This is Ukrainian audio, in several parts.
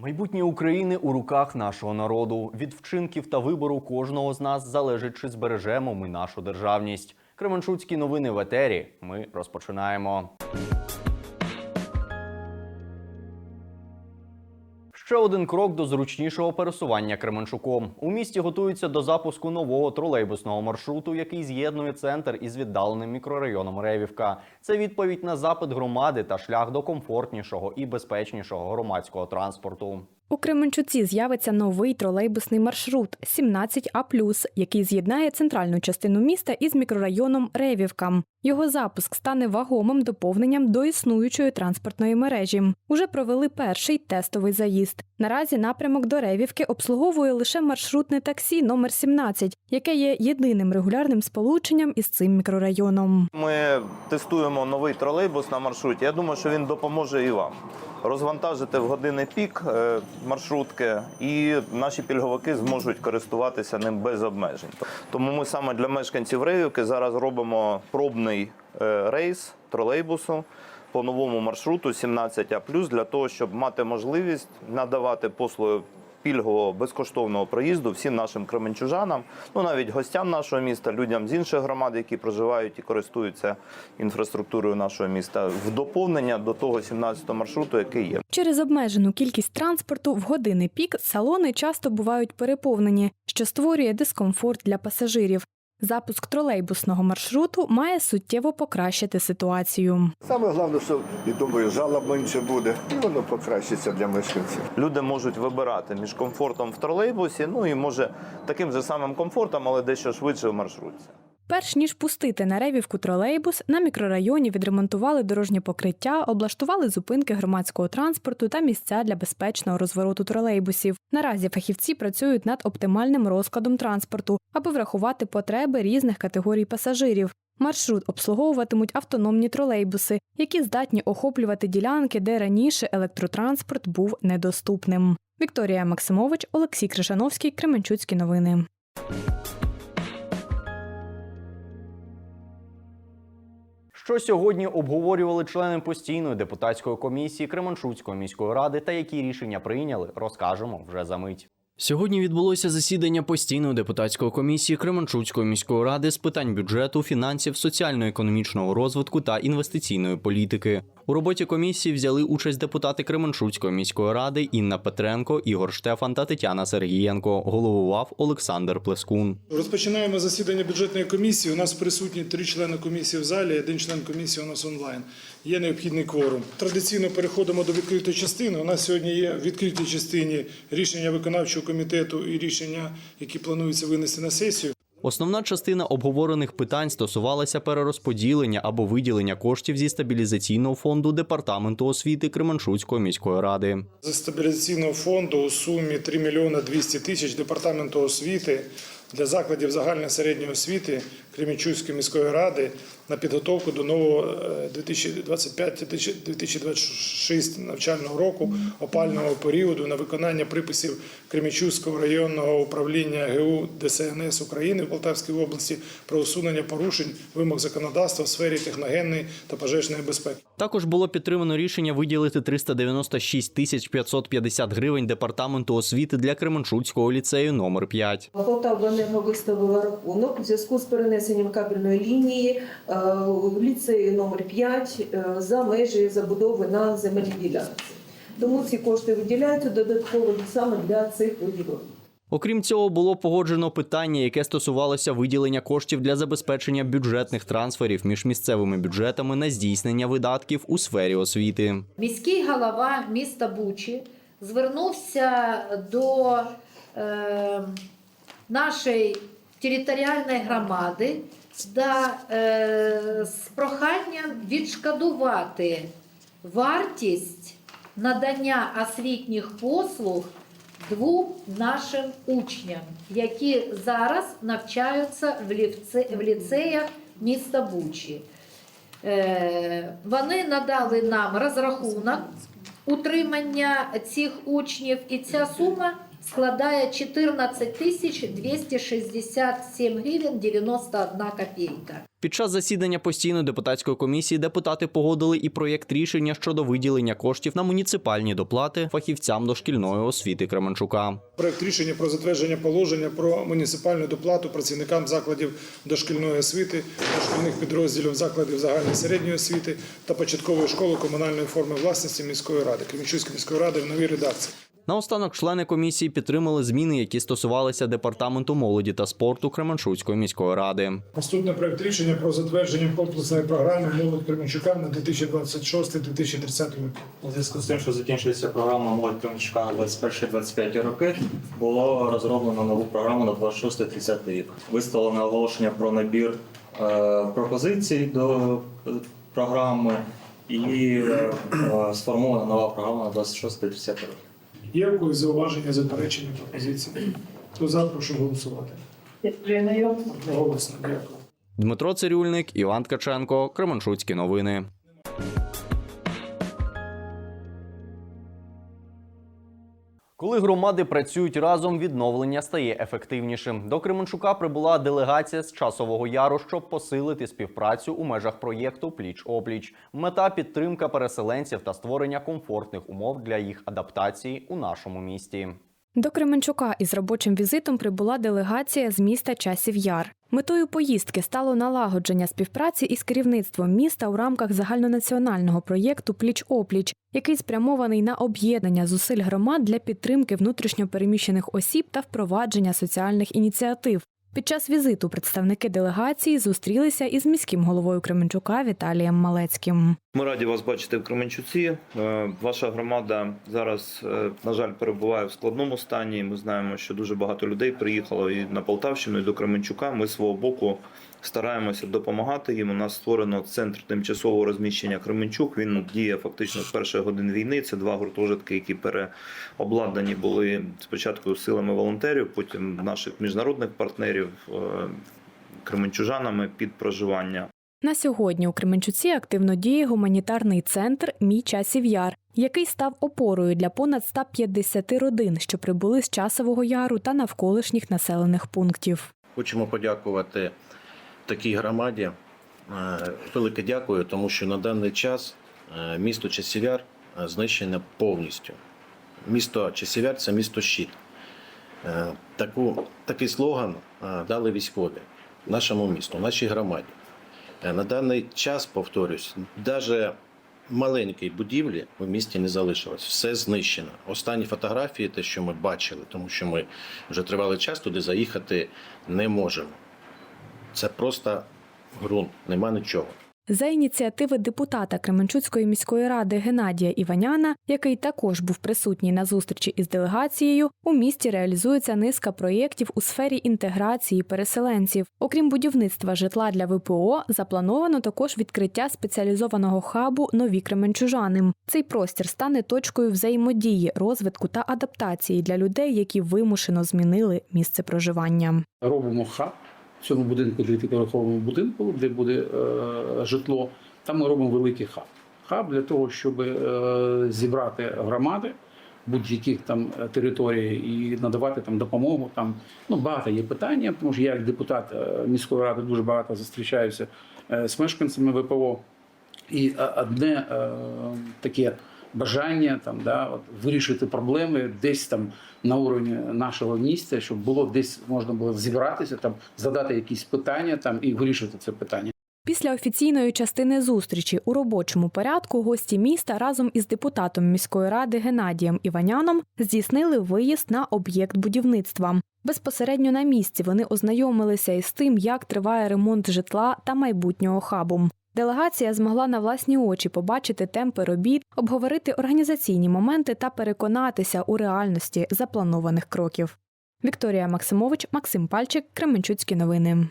Майбутнє України у руках нашого народу. Від вчинків та вибору кожного з нас залежить, чи збережемо ми нашу державність. Кременчуцькі новини в етері. Ми розпочинаємо. Ще один крок до зручнішого пересування Кременчуком. У місті готуються до запуску нового тролейбусного маршруту, який з'єднує центр із віддаленим мікрорайоном Ревівка. Це відповідь на запит громади та шлях до комфортнішого і безпечнішого громадського транспорту. У Кременчуці з'явиться новий тролейбусний маршрут 17А+, який з'єднає центральну частину міста із мікрорайоном Ревівка. Його запуск стане вагомим доповненням до існуючої транспортної мережі. Уже провели перший тестовий заїзд. Наразі напрямок до Ревівки обслуговує лише маршрутне таксі номер 17, яке є єдиним регулярним сполученням із цим мікрорайоном. Ми тестуємо новий тролейбус на маршруті. Я думаю, що він допоможе і вам. Розвантажити в години пік е, маршрутки, і наші пільговики зможуть користуватися ним без обмежень. Тому ми саме для мешканців Ревівки зараз робимо пробний е, рейс тролейбусу по новому маршруту 17А+, для того, щоб мати можливість надавати послуги пільгового безкоштовного проїзду всім нашим кременчужанам, ну навіть гостям нашого міста, людям з інших громад, які проживають і користуються інфраструктурою нашого міста, в доповнення до того 17-го маршруту, який є. Через обмежену кількість транспорту в години пік салони часто бувають переповнені, що створює дискомфорт для пасажирів. Запуск тролейбусного маршруту має суттєво покращити ситуацію. Саме головне, що і думаю, жалоб менше буде, і воно покращиться для мешканців. Люди можуть вибирати між комфортом в тролейбусі, ну і може таким же самим комфортом, але дещо швидше в маршрутці. Перш ніж пустити на ревівку тролейбус, на мікрорайоні відремонтували дорожнє покриття, облаштували зупинки громадського транспорту та місця для безпечного розвороту тролейбусів. Наразі фахівці працюють над оптимальним розкладом транспорту, аби врахувати потреби різних категорій пасажирів. Маршрут обслуговуватимуть автономні тролейбуси, які здатні охоплювати ділянки, де раніше електротранспорт був недоступним. Вікторія Максимович, Олексій Кришановський, Кременчуцькі новини. Що сьогодні обговорювали члени постійної депутатської комісії Кременчуцької міської ради та які рішення прийняли, розкажемо вже за мить. Сьогодні відбулося засідання постійної депутатської комісії Кременчуцької міської ради з питань бюджету, фінансів, соціально-економічного розвитку та інвестиційної політики. У роботі комісії взяли участь депутати Кременчуцької міської ради Інна Петренко, Ігор Штефан та Тетяна Сергієнко. Головував Олександр Плескун. Розпочинаємо засідання бюджетної комісії. У нас присутні три члени комісії в залі, один член комісії у нас онлайн. Є необхідний кворум. Традиційно переходимо до відкритої частини. У нас сьогодні є в відкритій частині рішення виконавчого комітету і рішення, які планується винести на сесію. Основна частина обговорених питань стосувалася перерозподілення або виділення коштів зі стабілізаційного фонду департаменту освіти Кременчуцької міської ради. З стабілізаційного фонду у сумі 3 мільйони 200 тисяч департаменту освіти для закладів загальної середньої освіти Кремінчуцької міської ради на підготовку до нового е, 2025-2026 навчального року опального періоду на виконання приписів Кремінчуцького районного управління ГУ ДСНС України в Полтавській області про усунення порушень вимог законодавства в сфері техногенної та пожежної безпеки. Також було підтримано рішення виділити 396 тисяч 550 гривень департаменту освіти для Кременчуцького ліцею номер 5. Полтавенерго виставила рахунок в зв'язку з перенесенням кабельної лінії е, в ліцеї номер 5 е, за межі забудови на земельній ділянці. Тому ці кошти виділяються додатково саме для цих робіт. Окрім цього, було погоджено питання, яке стосувалося виділення коштів для забезпечення бюджетних трансферів між місцевими бюджетами на здійснення видатків у сфері освіти. Міський голова міста Бучі звернувся до е, нашої територіальної громади да, е, з проханням відшкодувати вартість надання освітніх послуг двом нашим учням, які зараз навчаються в, ліце, в ліцеях міста Бучі. Е, Вони надали нам розрахунок утримання цих учнів, і ця сума складає 14 тисяч 267 гривень 91 копійка. Під час засідання постійної депутатської комісії депутати погодили і проєкт рішення щодо виділення коштів на муніципальні доплати фахівцям дошкільної освіти Кременчука. Проект рішення про затвердження положення про муніципальну доплату працівникам закладів дошкільної освіти, дошкільних підрозділів закладів загальної середньої освіти та початкової школи комунальної форми власності міської ради Кремічуської міської ради в новій редакції. Наостанок члени комісії підтримали зміни, які стосувалися департаменту молоді та спорту Кременчуцької міської ради. Наступний проект рішення про затвердження комплексної програми молодь Кременчука на 2026-2030 роки. У зв'язку з тим, що закінчується програма молодь Кремчука на 21-25 роки, було розроблено нову програму на 26-30 рік. Виставлено оголошення про набір е, пропозицій до програми і е, е, сформована нова програма на 26-30 роки. Є в когось зауваження, заперечення, пропозиції? Хто за, прошу голосувати. Голосно, дякую. Дмитро Цирюльник, Іван Ткаченко, Кременчуцькі новини. Коли громади працюють разом, відновлення стає ефективнішим. До Кременчука прибула делегація з часового яру, щоб посилити співпрацю у межах проєкту Пліч опліч. Мета підтримка переселенців та створення комфортних умов для їх адаптації у нашому місті. До Кременчука із робочим візитом прибула делегація з міста Часів Яр. Метою поїздки стало налагодження співпраці із керівництвом міста у рамках загальнонаціонального проєкту Пліч опліч, який спрямований на об'єднання зусиль громад для підтримки внутрішньопереміщених осіб та впровадження соціальних ініціатив. Під час візиту представники делегації зустрілися із міським головою Кременчука Віталієм Малецьким. Ми раді вас бачити в Кременчуці. Е, Ваша громада зараз, е, на жаль, перебуває в складному стані. Ми знаємо, що дуже багато людей приїхало і на Полтавщину, і до Кременчука. Ми свого боку стараємося допомагати їм. У нас створено центр тимчасового розміщення Кременчук. Він діє фактично з перших годин війни. Це два гуртожитки, які переобладнані були спочатку силами волонтерів, потім наших міжнародних партнерів, е, кременчужанами під проживання. На сьогодні у Кременчуці активно діє гуманітарний центр Мій часів яр, який став опорою для понад 150 родин, що прибули з часового яру та навколишніх населених пунктів. Хочемо подякувати такій громаді. Е, Велике дякую, тому що на даний час е, місто Часівяр е, знищене повністю. Місто Часівяр це місто щит. Таку, такий слоган дали військові нашому місту, нашій громаді. На даний час, повторюсь, навіть маленької будівлі в місті не залишилось. Все знищено. Останні фотографії, те, що ми бачили, тому що ми вже тривалий час туди заїхати не можемо. Це просто ґрунт, нема нічого. За ініціативи депутата Кременчуцької міської ради Геннадія Іваняна, який також був присутній на зустрічі із делегацією, у місті реалізується низка проєктів у сфері інтеграції переселенців. Окрім будівництва житла для ВПО, заплановано також відкриття спеціалізованого хабу Нові Кременчужаним. Цей простір стане точкою взаємодії, розвитку та адаптації для людей, які вимушено змінили місце проживання. робимо хаб в цьому будинку, дев'ятиповерховому будинку, де буде е, житло. Там ми робимо великий хаб. Хаб для того, щоб е, зібрати громади будь-яких там е, територій і надавати там допомогу. Там ну багато є питання, тому що я як депутат міської ради дуже багато зустрічаюся з мешканцями ВПО. І одне таке бажання там, да, от, вирішити проблеми десь там на уровні нашого місця, щоб було десь можна було зібратися, там, задати якісь питання там, і вирішити це питання. Після офіційної частини зустрічі у робочому порядку гості міста разом із депутатом міської ради Геннадієм Іваняном здійснили виїзд на об'єкт будівництва. Безпосередньо на місці вони ознайомилися із тим, як триває ремонт житла та майбутнього хабу. Делегація змогла на власні очі побачити темпи робіт, обговорити організаційні моменти та переконатися у реальності запланованих кроків. Вікторія Максимович, Максим Пальчик, Кременчуцькі новини.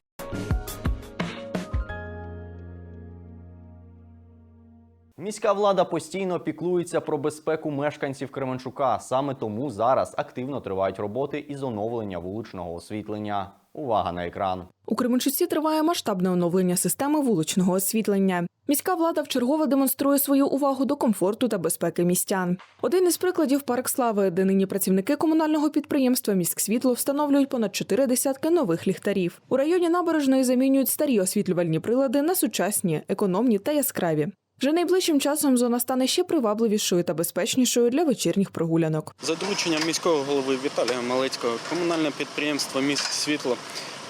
Міська влада постійно піклується про безпеку мешканців Кременчука. Саме тому зараз активно тривають роботи із оновлення вуличного освітлення. Увага на екран. У Кременчуці триває масштабне оновлення системи вуличного освітлення. Міська влада вчергове демонструє свою увагу до комфорту та безпеки містян. Один із прикладів парк слави, де нині працівники комунального підприємства Міськсвітло встановлюють понад чотири десятки нових ліхтарів. У районі набережної замінюють старі освітлювальні прилади на сучасні, економні та яскраві. Вже найближчим часом зона стане ще привабливішою та безпечнішою для вечірніх прогулянок. За дорученням міського голови Віталія Малецького комунальне підприємство Міст Світло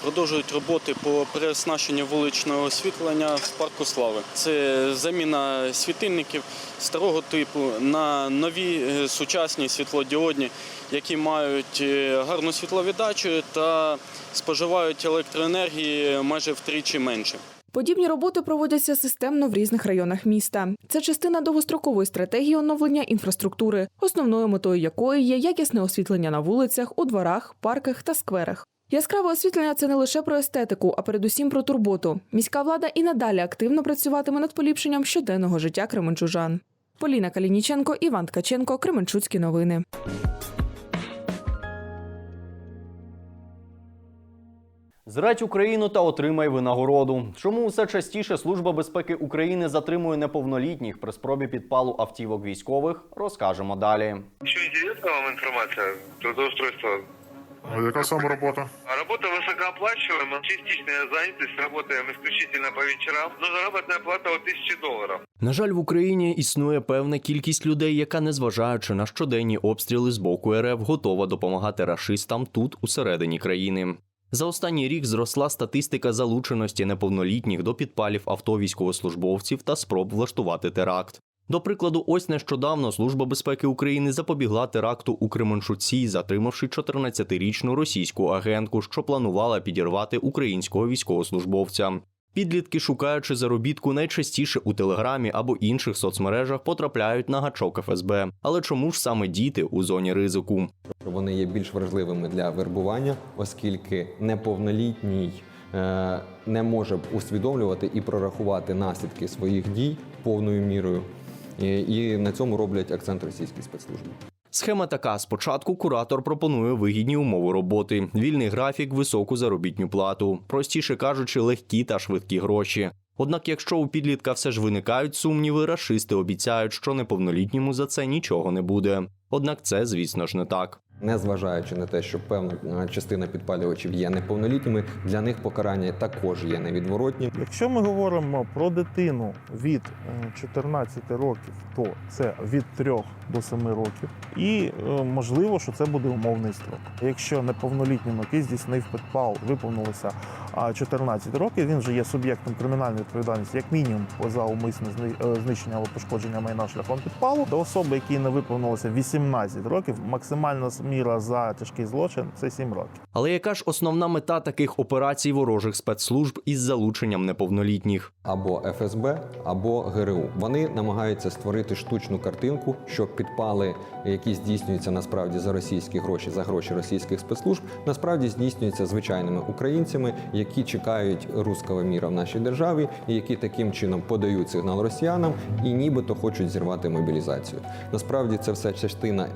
продовжують роботи по переоснащенню вуличного освітлення в парку Слави. Це заміна світильників старого типу на нові е, сучасні світлодіодні, які мають е, гарну світловіддачу та споживають електроенергії майже втричі менше. Подібні роботи проводяться системно в різних районах міста. Це частина довгострокової стратегії оновлення інфраструктури, основною метою якої є якісне освітлення на вулицях, у дворах, парках та скверах. Яскраве освітлення це не лише про естетику, а передусім про турботу. Міська влада і надалі активно працюватиме над поліпшенням щоденного життя кременчужан. Поліна Калініченко, Іван Ткаченко, Кременчуцькі новини. Зрадь Україну та отримай винагороду. Чому все частіше Служба безпеки України затримує неповнолітніх при спробі підпалу автівок військових? Розкажемо далі. Еще интересна вам информация? Трудоустройство. А яка саме робота? А Работа высокооплачиваемая, частичная занятость, работаем исключительно по вечерам, но заработная плата от 1000 долларов. На жаль, в Україні існує певна кількість людей, яка, незважаючи на щоденні обстріли з боку РФ, готова допомагати рашистам тут, усередині країни. За останній рік зросла статистика залученості неповнолітніх до підпалів авто військовослужбовців та спроб влаштувати теракт. До прикладу, ось нещодавно Служба безпеки України запобігла теракту у Кременчуці, затримавши 14-річну російську агентку, що планувала підірвати українського військовослужбовця. Підлітки, шукаючи заробітку, найчастіше у телеграмі або інших соцмережах потрапляють на гачок ФСБ. Але чому ж саме діти у зоні ризику? Вони є більш важливими для вербування, оскільки неповнолітній е, не може усвідомлювати і прорахувати наслідки своїх дій повною мірою. І на цьому роблять акцент російські спецслужби. Схема така: спочатку куратор пропонує вигідні умови роботи, вільний графік, високу заробітню плату, простіше кажучи, легкі та швидкі гроші. Однак, якщо у підлітка все ж виникають сумніви, рашисти обіцяють, що неповнолітньому за це нічого не буде. Однак це, звісно ж, не так. Незважаючи на те, що певна е, частина підпалювачів є неповнолітніми, для них покарання також є невідворотнім. Якщо ми говоримо про дитину від е, 14 років, то це від 3 до 7 років, і е, можливо, що це буде умовний строк. Якщо неповнолітньому, який здійснив підпал, виповнилося а, 14 років, він вже є суб'єктом кримінальної відповідальності, як мінімум за умисне е, знищення або пошкодження майна шляхом підпалу. До особи, якій не виповнилося 18 років, максимальна міра за тяжкий злочин це 7 років. Але яка ж основна мета таких операцій ворожих спецслужб із залученням неповнолітніх? або ФСБ, або ГРУ. Вони намагаються створити штучну картинку, що підпали, які здійснюються насправді за російські гроші, за гроші російських спецслужб, насправді здійснюються звичайними українцями, які чекають руского міра в нашій державі, і які таким чином подають сигнал росіянам і нібито хочуть зірвати мобілізацію. Насправді це все частина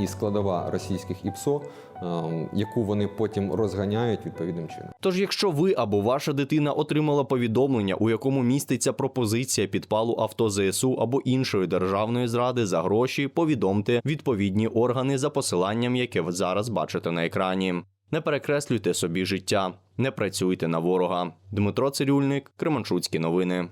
і складова російських ІПСО, ем, яку вони потім розганяють відповідним чином. Тож, якщо ви або ваша дитина отримала повідомлення, у якому міститься пропозиція підпалу авто ЗСУ або іншої державної зради за гроші, повідомте відповідні органи за посиланням, яке ви зараз бачите на екрані. Не перекреслюйте собі життя, не працюйте на ворога. Дмитро Цирюльник, Кременчуцькі новини.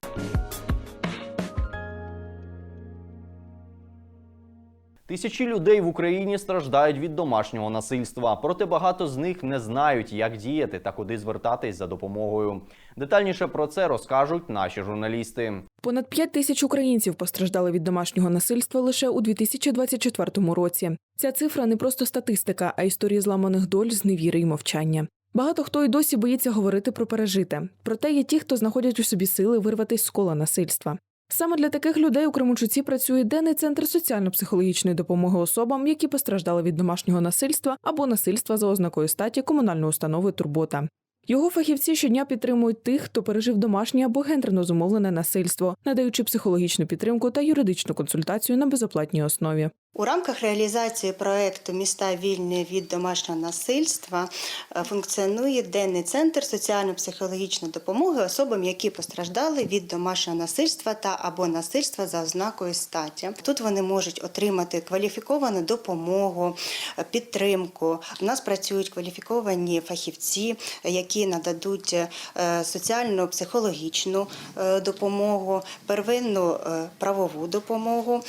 Тисячі людей в Україні страждають від домашнього насильства, проте багато з них не знають, як діяти та куди звертатись за допомогою. Детальніше про це розкажуть наші журналісти. Понад 5 тисяч українців постраждали від домашнього насильства лише у 2024 році. Ця цифра не просто статистика, а історії зламаних доль з невіри й мовчання. Багато хто й досі боїться говорити про пережите. Проте є ті, хто знаходять у собі сили вирватися з кола насильства. Саме для таких людей у Кременчуці працює денний центр соціально-психологічної допомоги особам, які постраждали від домашнього насильства або насильства за ознакою статі комунальної установи Турбота. Його фахівці щодня підтримують тих, хто пережив домашнє або гендерно зумовлене насильство, надаючи психологічну підтримку та юридичну консультацію на безоплатній основі. У рамках реалізації проекту Міста вільні від домашнього насильства е, функціонує денний центр соціально-психологічної допомоги особам, які постраждали від домашнього насильства та або насильства за ознакою статі. Тут вони можуть отримати кваліфіковану допомогу, е, підтримку. У нас працюють кваліфіковані фахівці, які нададуть е, соціально-психологічну е, допомогу, первинну е, правову допомогу.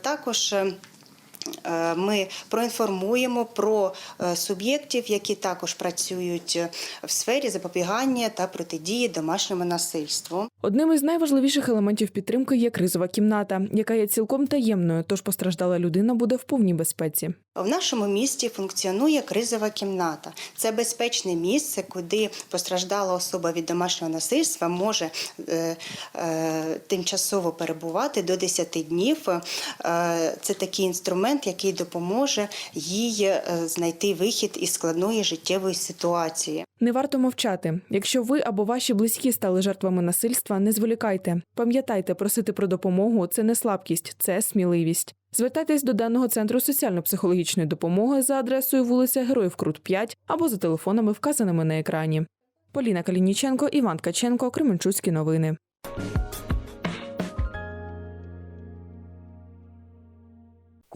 Також Ми проінформуємо про суб'єктів, які також працюють в сфері запобігання та протидії домашньому насильству. Одним із найважливіших елементів підтримки є кризова кімната, яка є цілком таємною, тож постраждала людина буде в повній безпеці. В нашому місті функціонує кризова кімната. Це безпечне місце, куди постраждала особа від домашнього насильства може е, е, тимчасово перебувати до 10 днів. Е, це такий інструмент, який допоможе їй е, знайти вихід із складної життєвої ситуації. Не варто мовчати. Якщо ви або ваші близькі стали жертвами насильства, не зволікайте. Пам'ятайте, просити про допомогу це не слабкість, це сміливість. Звертайтесь до даного центру соціально-психологічної допомоги за адресою вулиця Героїв Крут 5 або за телефонами, вказаними на екрані. Поліна Калініченко, Іван Ткаченко, Кременчуцькі новини.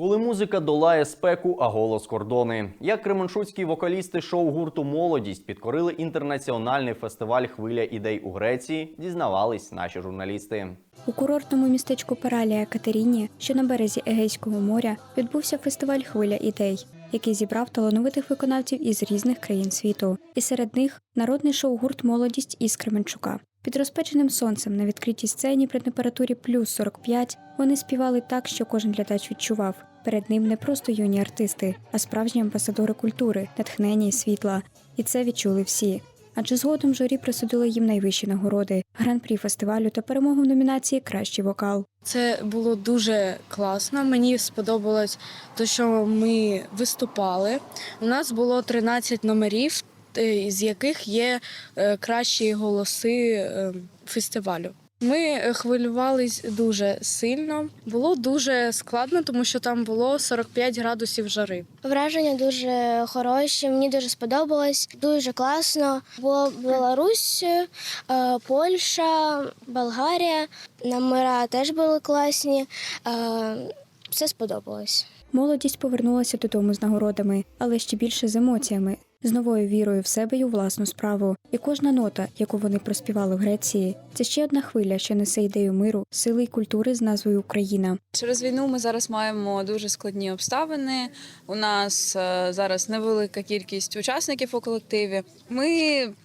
Коли музика долає спеку, а голос кордони. Як кременчуцькі вокалісти шоу гурту Молодість підкорили інтернаціональний фестиваль Хвиля ідей у Греції, дізнавались наші журналісти. У курортному містечку Паралія Катеріні, що на березі Егейського моря, відбувся фестиваль Хвиля ідей, який зібрав талановитих виконавців із різних країн світу. І серед них народний шоу-гурт Молодість із Кременчука. Під розпеченим сонцем на відкритій сцені при температурі плюс 45 вони співали так, що кожен глядач відчував. Перед ним не просто юні артисти, а справжні амбасадори культури, натхнення і світла. І це відчули всі. Адже згодом журі присудили їм найвищі нагороди гран-прі фестивалю та перемогу в номінації Кращий вокал. Це було дуже класно. Мені сподобалось те, що ми виступали. У нас було 13 номерів, е, з яких є е, кращі голоси е, фестивалю. Ми е, хвилювались дуже сильно. Було дуже складно, тому що там було 45 градусів жари. Враження дуже хороші, мені дуже сподобалось, дуже класно. Було Білорусь, е, Польща, Болгарія. Номера теж були класні. Е, Все сподобалось. Молодість повернулася додому з нагородами, але ще більше з емоціями, з новою вірою в себе й у власну справу. І кожна нота, яку вони проспівали в Греції, це ще одна хвиля, що несе ідею миру, сили й культури з назвою Україна. Через війну ми зараз маємо дуже складні обставини. У нас е, зараз невелика кількість учасників у колективі. Ми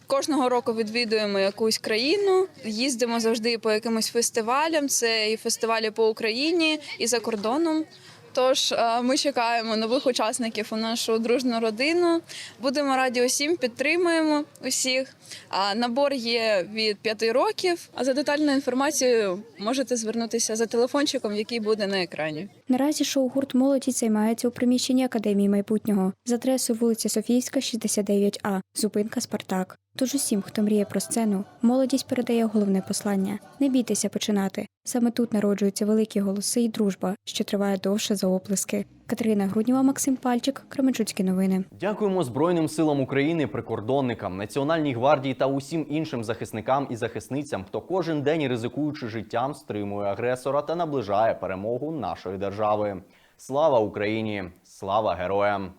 кожного року відвідуємо якусь країну, їздимо завжди по якимось фестивалям. Це і фестивалі по Україні, і за кордоном. Тож е, ми чекаємо нових учасників у нашу дружну родину. Будемо раді усім, підтримуємо усіх. Набор є від 5 років. А за детальною інформацією можете звернутися за телефончиком, який буде на екрані. Наразі шоу-гурт Молодість займається у приміщенні Академії майбутнього з адресою вулиця Софійська, 69А, зупинка Спартак. Тож усім, хто мріє про сцену, молодість передає головне послання: не бійтеся починати. Саме тут народжуються великі голоси і дружба, що триває довше за оплески. Катерина Груднєва, Максим Пальчик, Кременчуцькі новини. Дякуємо Збройним силам України, прикордонникам, Національній гвардії та усім іншим захисникам і захисницям, хто кожен день ризикуючи життям, стримує агресора та наближає перемогу нашої держави. Слава Україні! Слава героям!